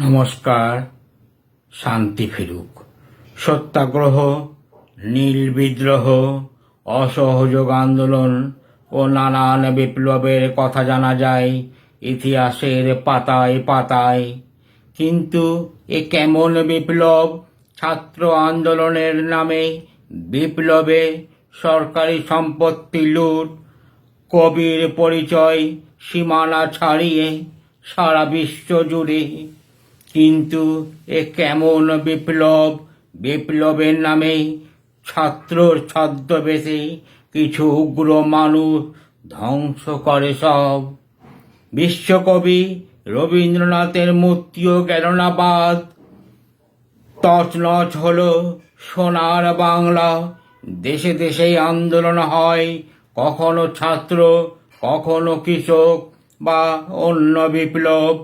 নমস্কার, শান্তি ফিরুক। সত্যাগ্রহ, নীল বিদ্রোহ, অসহযোগ আন্দোলন ও নানান বিপ্লবের কথা জানা যায় ইতিহাসের পাতায় পাতায়। কিন্তু এ কেমন বিপ্লব? ছাত্র আন্দোলনের নামে বিপ্লবে সরকারি সম্পত্তি লুট, কবির পরিচয় সীমানা ছাড়িয়ে সারা বিশ্ব জুড়ে কিন্তু এ কেমন বিপ্লব? বিপ্লবের নামে ছাত্র ছদ্মবেশে কিছু উগ্র মানুষ ধ্বংস করে সব। বিশ্বকবি রবীন্দ্রনাথের মূর্তিও গেল না বাদ তছনছ হলো সোনার বাংলা। দেশে দেশেই আন্দোলন হয়, কখনো ছাত্র, কখনো কৃষক বা অন্য বিপ্লব।